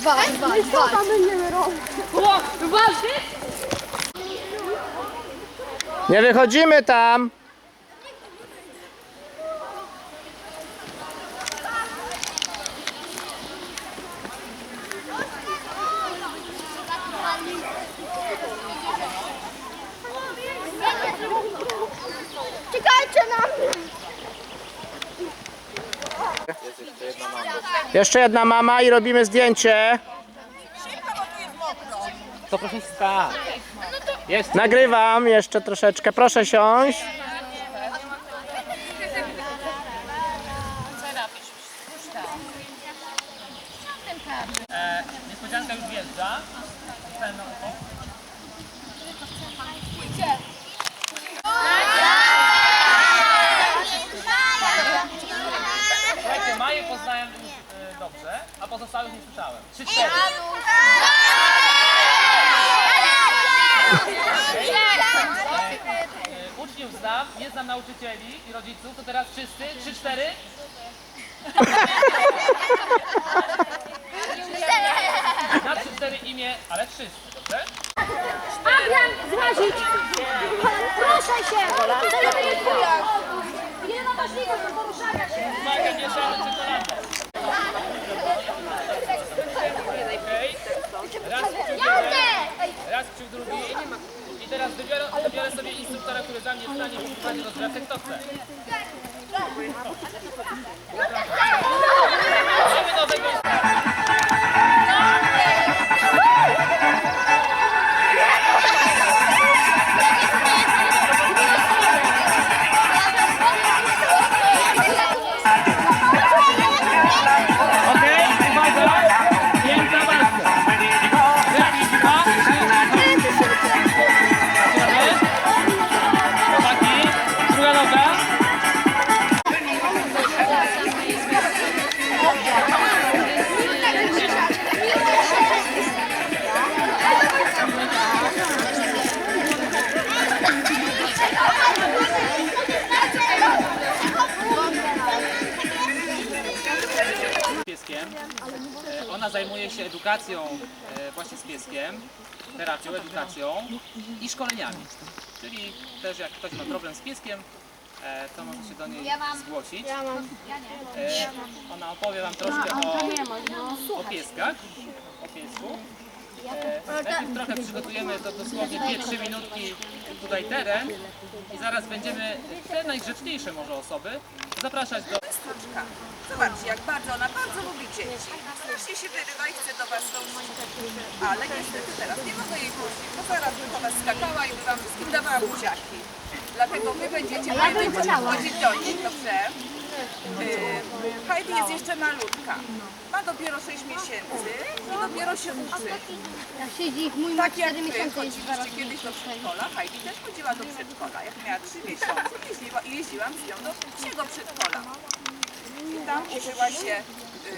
dwa, dwa, dwa. tam będziemy robić? Nie wychodzimy tam. Jeszcze jedna mama i robimy zdjęcie. To proszę stać. Jest. Nagrywam jeszcze troszeczkę. Proszę siąść. Terapią, edukacją i szkoleniami. Czyli też jak ktoś ma problem z pieskiem, e, to może się do niej zgłosić. E, Ona opowie Wam troszkę o, o pieskach, o piesku. E, Najpierw trochę przygotujemy to dosłownie 2-3 minutki tutaj teren i zaraz będziemy te najgrzeczniejsze może osoby zapraszać do Stróżka. Zobaczcie, jak bardzo ona bardzo lubi dzieci. Strasznie się wyrywa i chce do Was dołączyć. Ale niestety teraz nie mogę jej puścić, bo zaraz bym do Was skakała i by Wam wszystkim dawała buziaki. Dlatego Wy będziecie ja będziecie wchodzić do niej, dobrze? Yy, Heidi jest jeszcze malutka. Ma dopiero 6 miesięcy i dopiero się uczy. Siedzi mój ma Tak jak 4 Wy chodziliście kiedyś do przedszkola, Heidi też chodziła do przedszkola. Jak miała 3 miesiące, jeździła, jeździłam z nią do psiego przedszkola. I tam uczyła się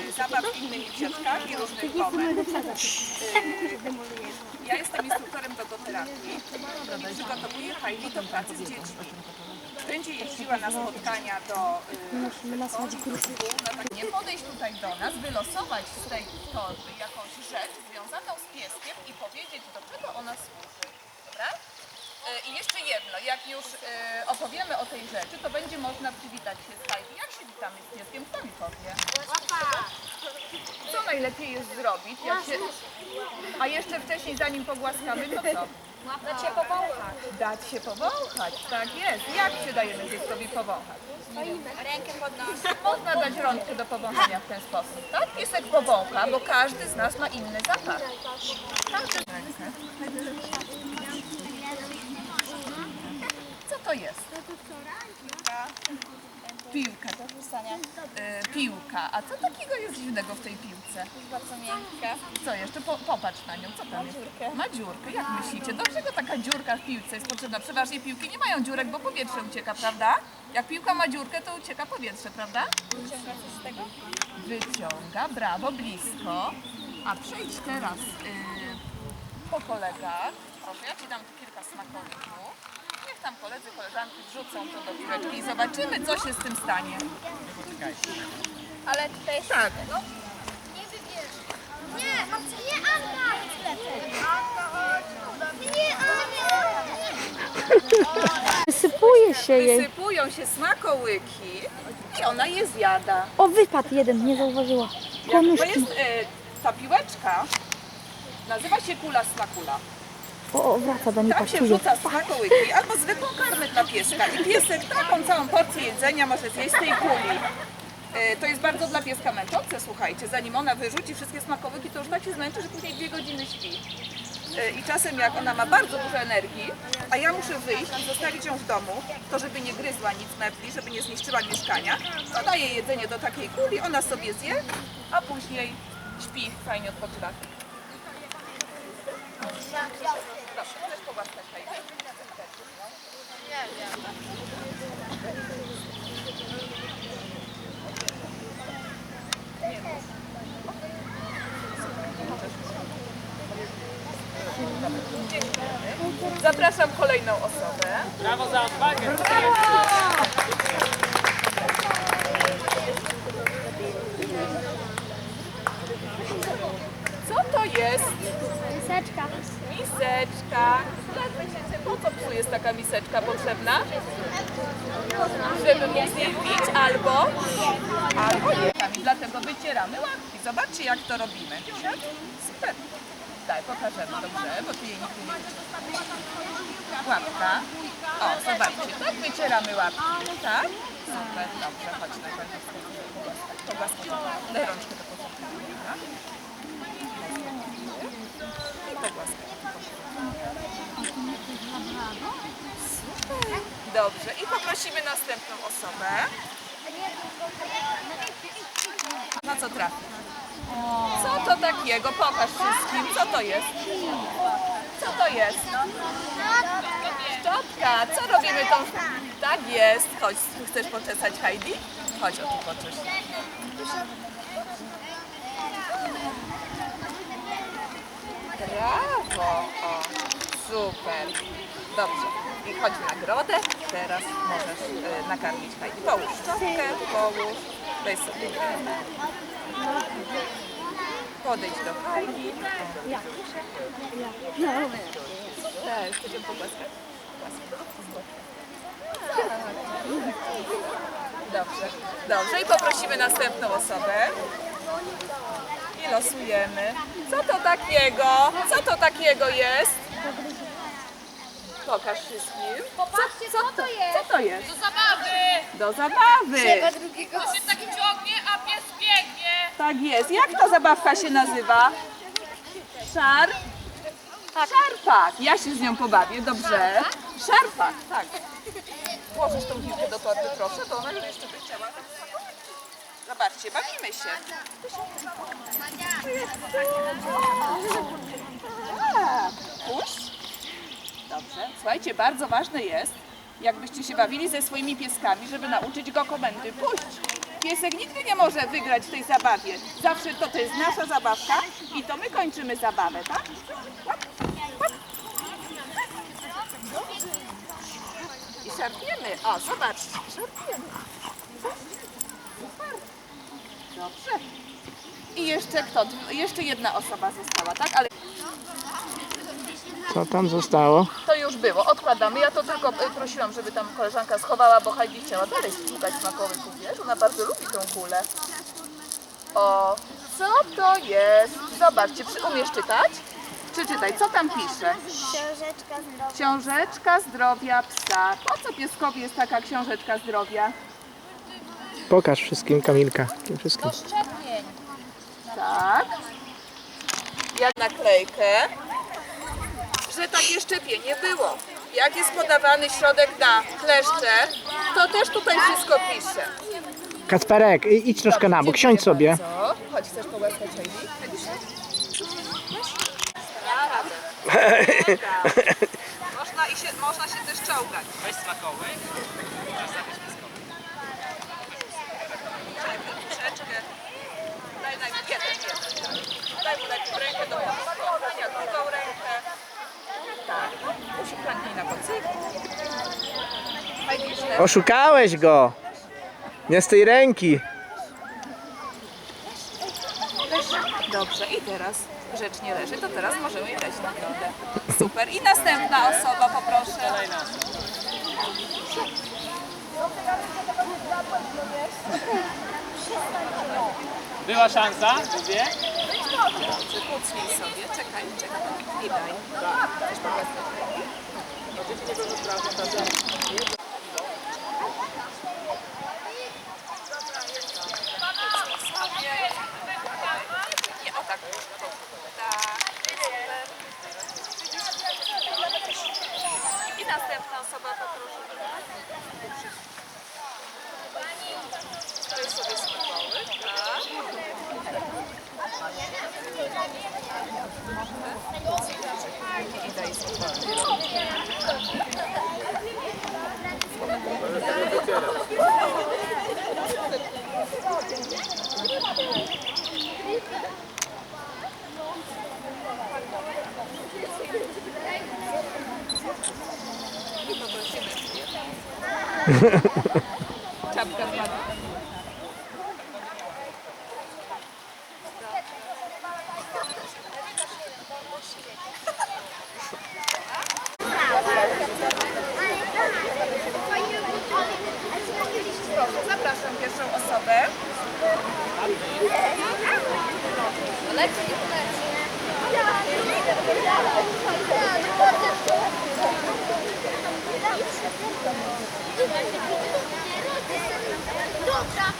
y, zabaw z innymi dziewkami i różnych. Y, ja jestem instruktorem dogoterapii i przygotowuję Heidi do pracy z dziećmi. Będzie jeździła na spotkania do y, nie podejść tutaj do nas, wylosować z tej torby jakąś rzecz związaną z pieskiem i powiedzieć, do czego ona służy. Dobra? Y, I jeszcze jedno, jak już y, opowiemy o tej rzeczy, to będzie można przywitać się z Heidi. Jak się witamy z pieskiem? Kto mi powie? Co najlepiej jest zrobić? Jak się... A jeszcze wcześniej, zanim pogłaskamy, to co? Dać się powąchać. Dać się powąchać, tak jest. Jak się dajemy dzieckowi powąchać? Rękę pod nos. Można dać rączkę do powąchania w ten sposób, tak? Piesek powącha, bo każdy z nas ma inny zapach. Każdy... Co to jest? Piłka. E, piłka. A co takiego jest dziwnego w tej piłce? Bardzo miękka. Co jeszcze? Po, popatrz na nią. Co tam jest? Ma dziurkę. Jak myślicie? Do czego taka dziurka w piłce jest potrzebna? Przeważnie piłki nie mają dziurek, bo powietrze ucieka, prawda? Jak piłka ma dziurkę, to ucieka powietrze, prawda? Wyciąga coś z tego? Wyciąga, brawo, blisko. A przejdź teraz y, po kolegach. Proszę, ja Ci dam tu kilka smakowników. Tam koledzy, koleżanki wrzucą to do piłeczki i zobaczymy, co się z tym stanie. Ale tutaj jest... Tak. Nie wybierz. Nie, mam Wysypuje się jej. Wysypują się smakołyki i ona je zjada. O, wypadł jeden, nie zauważyła. To Konuszki. jest e, ta piłeczka, nazywa się kula smakula. O, o, wraca do mnie, Tam się wrzuca smakołyki albo zwykłą karmę dla pieska. I piesek taką całą porcję jedzenia może zjeść z tej kuli. E, To jest bardzo dla pieska męczące, słuchajcie. Zanim ona wyrzuci wszystkie smakołyki, to już tak się zmęczy, że później dwie godziny śpi. E, I czasem jak ona ma bardzo dużo energii, a ja muszę wyjść zostawić ją w domu, to żeby nie gryzła nic mebli, żeby nie zniszczyła mieszkania, to daję jedzenie do takiej kuli, ona sobie zje, a później śpi, fajnie odpoczywa. Proszę, chcesz pogłaskać Heidi? Zapraszam kolejną osobę. Brawo za odwagę! Co to jest? Miseczka. Miseczka. Jak po co psu jest taka miseczka potrzebna? Żeby z niej pić albo... Albo jeść. I dlatego wycieramy łapki. Zobaczcie jak to robimy. Super. Daj, pokażemy, dobrze, bo tu jej nikt nie widzi. Łapka. O, zobaczcie, tak wycieramy łapki, tak? Super, dobrze, chodź na pewno pogłaskać. Pogłaskać. Daj rączkę do porządku. Dobrze, i poprosimy następną osobę. Na co trafi? Co to takiego? Pokaż wszystkim. Co to jest? Co to jest? Szczotka. Co robimy tą... Tak jest. Chodź, chcesz poczesać Heidi? Chodź o tu poczesz. Brawo! O, super. Dobrze. I chodź w nagrodę. Teraz możesz y, nakarmić Heidi. Połóż szczotkę, połóż. Daj sobie. Podejdź do Heidi. Ją pogłaskać? Dobrze. Dobrze. I poprosimy następną osobę. I losujemy. Co to takiego? Co to takiego jest? Pokaż wszystkim. Popatrzcie, co to jest. Co to jest? Do zabawy! Do zabawy. drugiego. To się tak ciągnie, a pies biegnie! Tak jest. Jak ta zabawka się nazywa? Szar? Szarpak. Ja się z nią pobawię, dobrze? Szarpak, tak. Włożysz tą piłkę do torby, proszę, bo ona jeszcze by chciała. Zobaczcie, bawimy się. Puść. Dobrze. Słuchajcie, bardzo ważne jest, jakbyście się bawili ze swoimi pieskami, żeby nauczyć go komendy puść. Piesek nigdy nie może wygrać w tej zabawie. Zawsze to, to jest nasza zabawka i to my kończymy zabawę, tak? I szarpiemy. O, zobaczcie, szarpiemy. Dobrze. I jeszcze kto? Jeszcze jedna osoba została, tak? Ale Co tam zostało? To już było, odkładamy. Ja to tylko e, prosiłam, żeby tam koleżanka schowała, bo Heidi chciała dalej szukać smakołyków, wiesz? Ona bardzo lubi tą kulę. O, co to jest? Zobaczcie, czy umiesz czytać? Przeczytaj, co tam pisze? Książeczka zdrowia. Książeczka zdrowia psa. Po co pieskowi jest taka książeczka zdrowia? Pokaż wszystkim, Kamilka. Tym wszystkim. Szczepień. Tak. Jak naklejkę, że takie szczepienie było. Jak jest podawany środek na kleszcze, to też tutaj wszystko pisze. Kacperek, i- idź troszkę na bok, siądź sobie. Bardzo. Chodź, chcesz? Heidi, siedź. Da radę. Można, i się, można się też czołgać. Weź smakołyk. Daj mu rękę do drugą rękę. Na. Oszukałeś go. Nie z tej ręki. Dobrze, i teraz grzecznie leży, to teraz możemy jej dać nagrodę. Super. I następna osoba, poproszę. Była szansa. Dobrze, kucnij sobie, czekaj, czekaj i daj. Tak. I następna osoba, poproszę. Czapka spadła. Proszę, zapraszam pierwszą osobę. Dobra,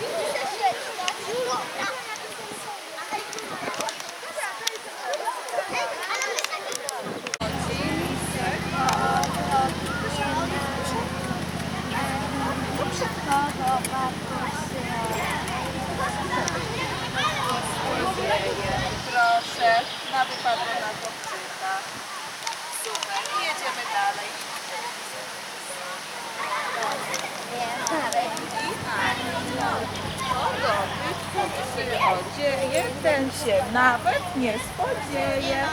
Proszę, na wypadek na chłopczyka. Super, i jedziemy dalej. Dzieje, ten się nawet nie spodzieje.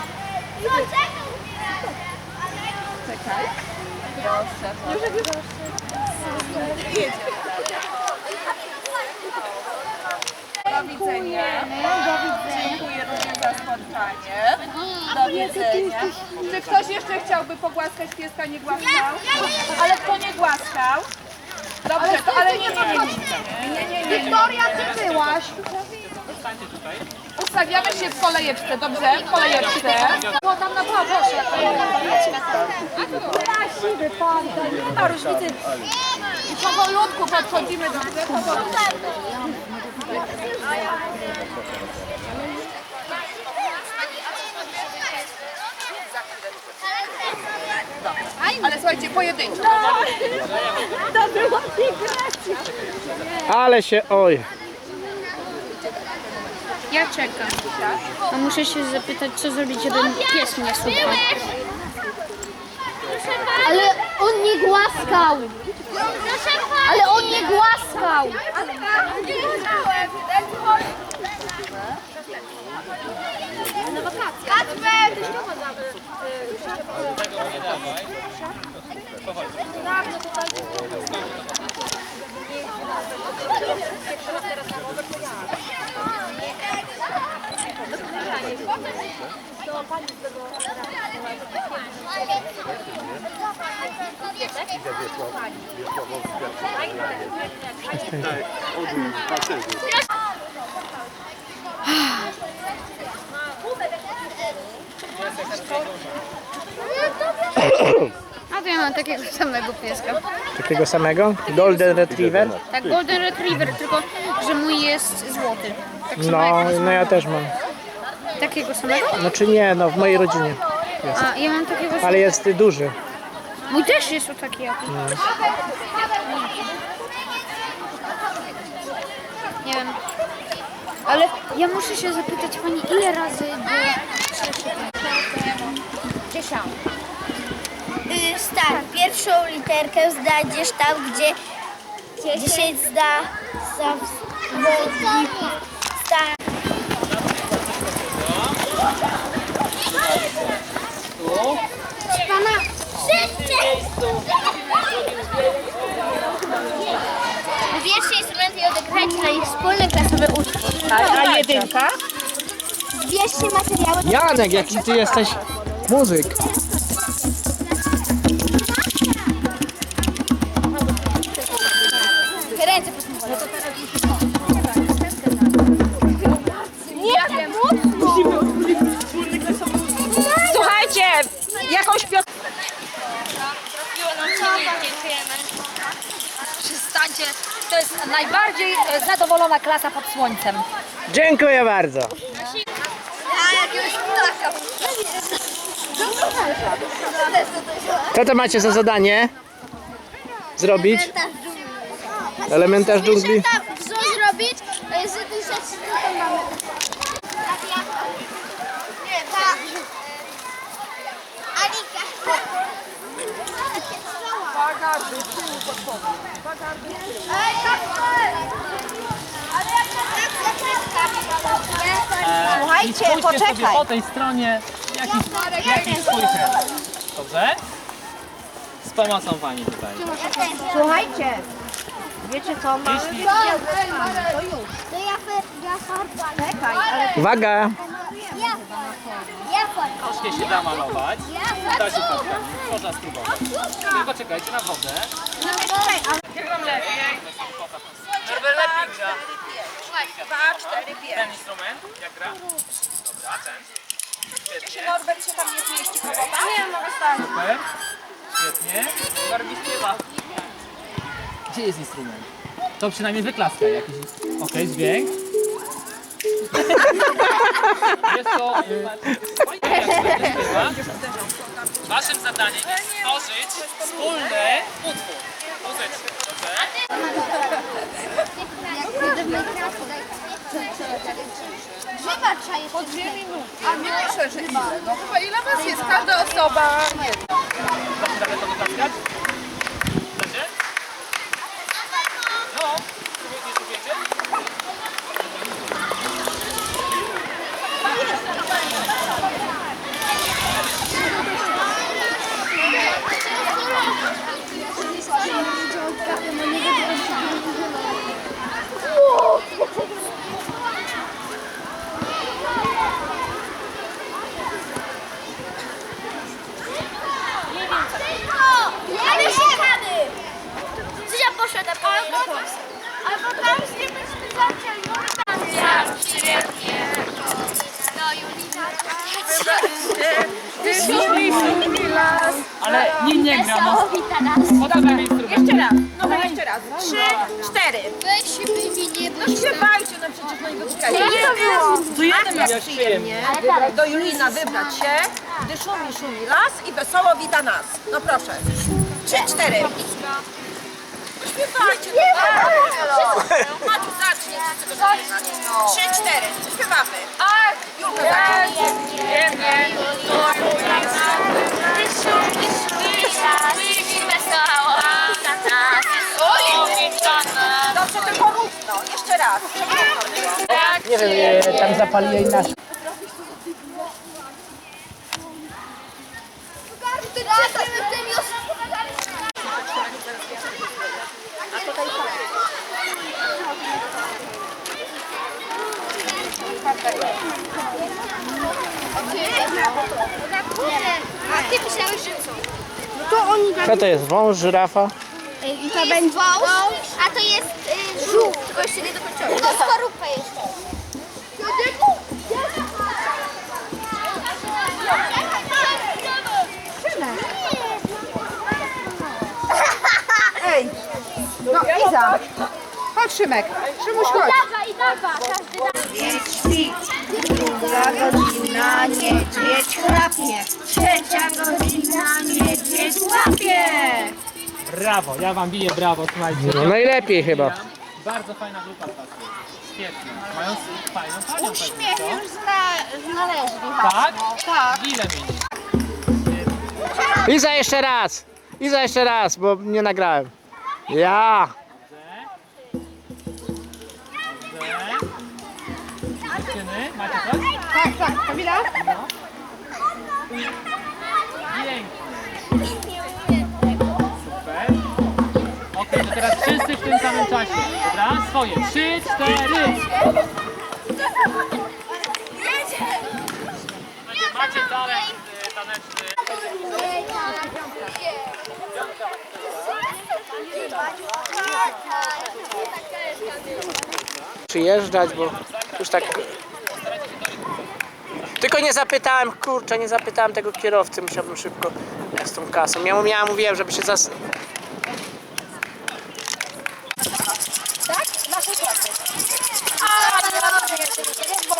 Czekaj. Proszę, proszę. Jedziemy dalej. Do widzenia. Dziękuję również za spotkanie. Do widzenia. Czy ktoś jeszcze chciałby pogłaskać pieska, nie głaskał? Ale kto nie głaskał? Dobrze, to ale nie, nie, nie. Wiktoria, ty byłaś. Ustawiamy się w kolejeczce, dobrze? W kolejeczce. Bo tam na prawo, proszę. Siwy pan, nie ma różnicy. I powolutku podchodzimy, dobrze? Powolutku. Ale słuchajcie, pojedynczo. Ale się, oj. Ja czekam. A muszę się zapytać, co zrobić, żeby pies mnie słuchał. Ale on nie głaskał. Ale on nie głaskał. Na wakacje. Kacper! A to ja mam takiego samego pieska. Takiego samego? Golden Retriever? Tak, Golden Retriever, tylko że mój jest złoty. Tak samo No, jak no ja też mam. takiego samego? Znaczy nie, no w mojej rodzinie. A ja mam takiego Ale jest duży. Mój też jest o taki jak. Nie wiem. Ale ja muszę się zapytać pani, ile razy Dziesiąt. Y, tak, pierwszą literkę znajdziesz tam, gdzie 10 zda zawodników sta- Pana, Wybierzcie instrumenty i odegrajcie na ich wspólny klasowy utwór. A, a jedynka? Bierzcie materiały. Janek, jaki ty jesteś muzyk. Przestańcie, to jest najbardziej e, zadowolona klasa pod słońcem. Dziękuję bardzo. Co to macie za zadanie? Zrobić? Elementarz dżungli. Co zrobić z tych rzeczy, mamy? Ale jak Słuchajcie, i poczekaj. po tej stronie, jaki, jaki swój cel. Dobrze? Z pomocą Pani tutaj. Słuchajcie, wiecie co, mamy... Jeśli To ja, ja farba. Czekaj, ale Uwaga! Troszkę się da malować, Ja dać upadkami, można spróbować. Tylko czekajcie na wodę. Jak wam lepiej? Gra. dwa, cztery, pięć. Ten instrument, jak gra? Dobra, ten. Czy Norbert się tam nie zmieści woda? Nie, no Super. Świetnie. Barbie śpiewa. Gdzie jest instrument? To przynajmniej wyklaska jakiś. Okej, dźwięk. Jest to... y. Waszym zadaniem jest stworzyć wspólny utwór. Muzyczny, dobrze? Grzyba trzeba jeszcze. Po dwie A nie piszę, że. No chyba ile was jest? Każda osoba... To wyklaskać? Chcecie? No, spróbujcie, spróbujcie. Ale szukamy! Zuzia poszedł, albo, albo tam z tym byśmy zaczęli. Ale nie, nie gram. No. Niesamowita nas. Podawaj instrument. Jeszcze raz, no to jeszcze raz. Trzy, cztery. Weź mi nie No śpiewajcie, no przecież no i dotykajcie. Tu jeden Jest przyjemnie do Julina wybrać się, gdy szumi, szumi las i wesoło wita nas. No proszę. Trzy, cztery. Śpiewajcie. no. Maciu, zacznie. wszyscy go zaczynać. Trzy, cztery. Śpiewamy. Julka zacznie. Dobrze, tylko równo. Jeszcze raz. Nie wiem, e, tam zapali jej nasz. A ty myślałeś, że co? No to oni Co to jest? Wąż, żyrafa? I to będzie wąż, a to jest y, żółw, tylko jeszcze nie dokończony. To skorupa jeszcze. Ej, no Iza. Chodź Szymek. Szymuś, chodź. Dawa i dawa, każdy da. Druga godzina, niedźwiedź chrapie. Trzecia godzina, niedźwiedź łapie. Brawo, ja wam biję brawo, słuchajcie. No najlepiej chyba. Bardzo fajna grupa pracuje. Świetnie. Mają fajną panią Uśmiech już zna, znaleźli. Tak? Tak. Ile? Iza jeszcze raz! Iza jeszcze raz, bo nie nagrałem. Ja! dziewczyny? Macie coś? Tak, tak. Kamila? No. Super. Ok, to teraz wszyscy w tym samym czasie. Dobra? Swoje. Trzy, cztery. Macie, macie talent y, taneczny. Tak, tak przyjeżdżać, bo już tak... Tylko nie zapytałem, kurczę, nie zapytałem tego kierowcy, musiałbym szybko jak z tą kasą. Ja mu ja mówiłem, żeby się zas... A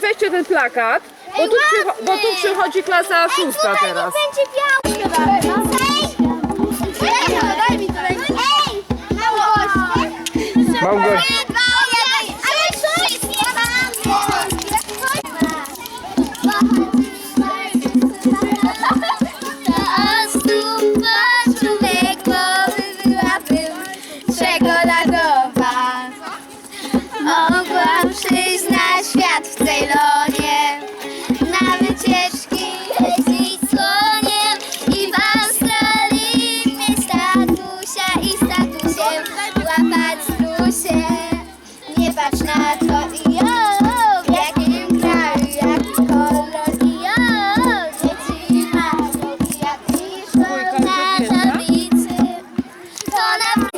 weźcie ten plakat, bo tu, przycho- bo tu przychodzi klasa szósta teraz. będzie biały. Ej! Ej, daj mi to. Ej! Małgoś. Małgoś. Świat w Ceylonie Na wycieczki jeździć słoniem I w Australii mieć statusia i statusiem Łapać strusie Nie patrz na to i jo W jakim kraju, jaki kolor i jo Dzieci mają jak piszą na tablicy To na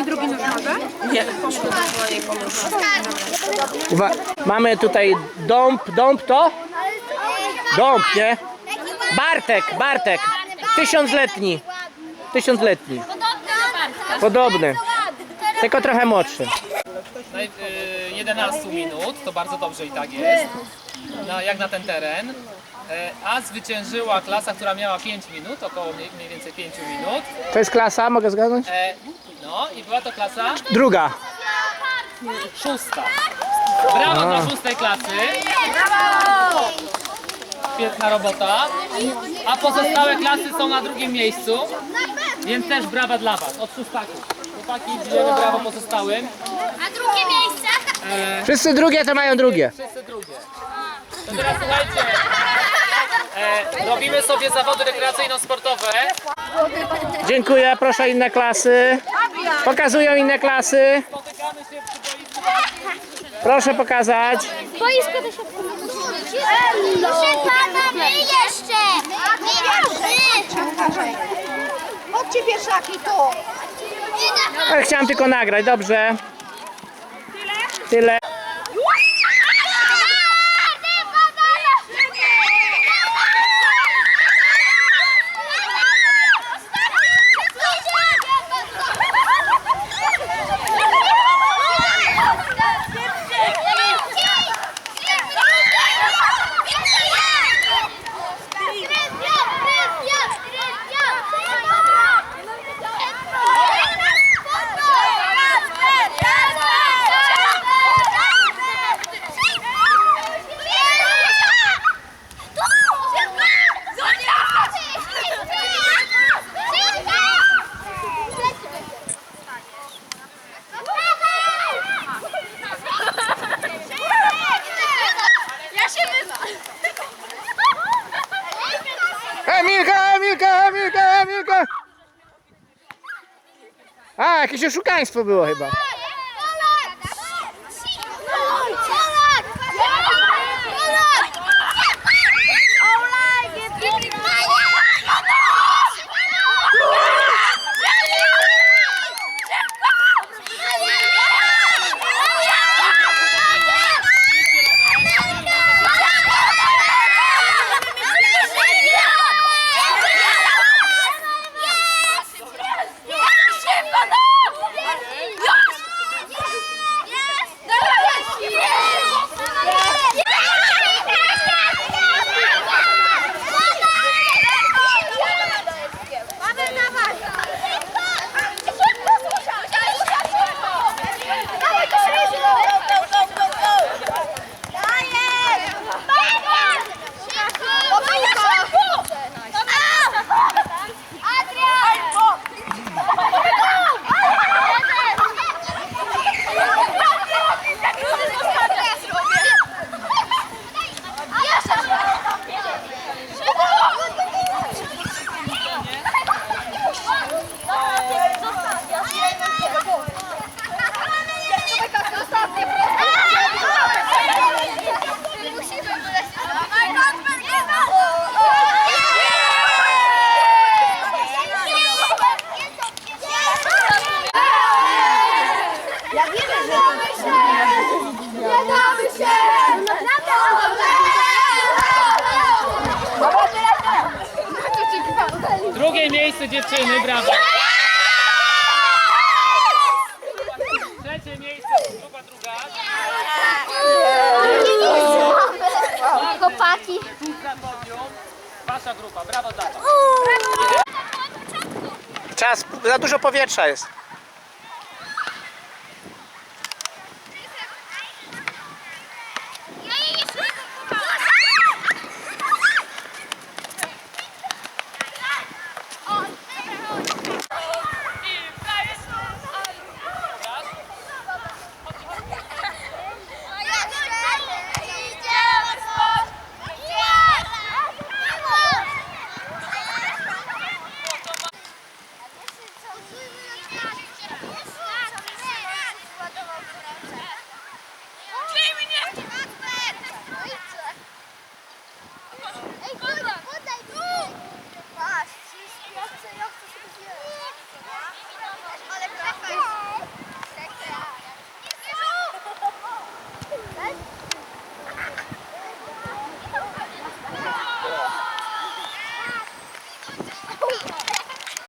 Ej, żegnam zombie Akcja kiełbasa. Uwa- Mamy tutaj dąb, dąb to? Dąb, nie? Bartek, Bartek. Tysiącletni. Tysiącletni. Podobny. Tylko trochę młodszy. Na y, 11 minut, to bardzo dobrze i tak jest, na, jak na ten teren. E, A zwyciężyła klasa, która miała 5 minut, około mniej, mniej więcej 5 minut. To jest klasa, mogę zgadnąć? E, No i była to klasa Druga. szósta. Brawo dla szóstej klasy. Świetna robota. A pozostałe klasy są na drugim miejscu, więc też brawa dla Was, od szóstaków. Chłopaki, bijemy brawo pozostałym. A drugie miejsce? Wszyscy drugie to mają drugie. Wszyscy drugie. To teraz słuchajcie, e, robimy sobie zawody rekreacyjno-sportowe. Dziękuję, proszę inne klasy. Pokazują inne klasy. Się. Proszę pokazać. Boisko do środka. Proszę pana, my jeszcze! My! Chodźcie pieszaki tu. Ale chciałem tylko nagrać, dobrze. Tyle. Oszukaństwo było chyba. Za dużo powietrza jest.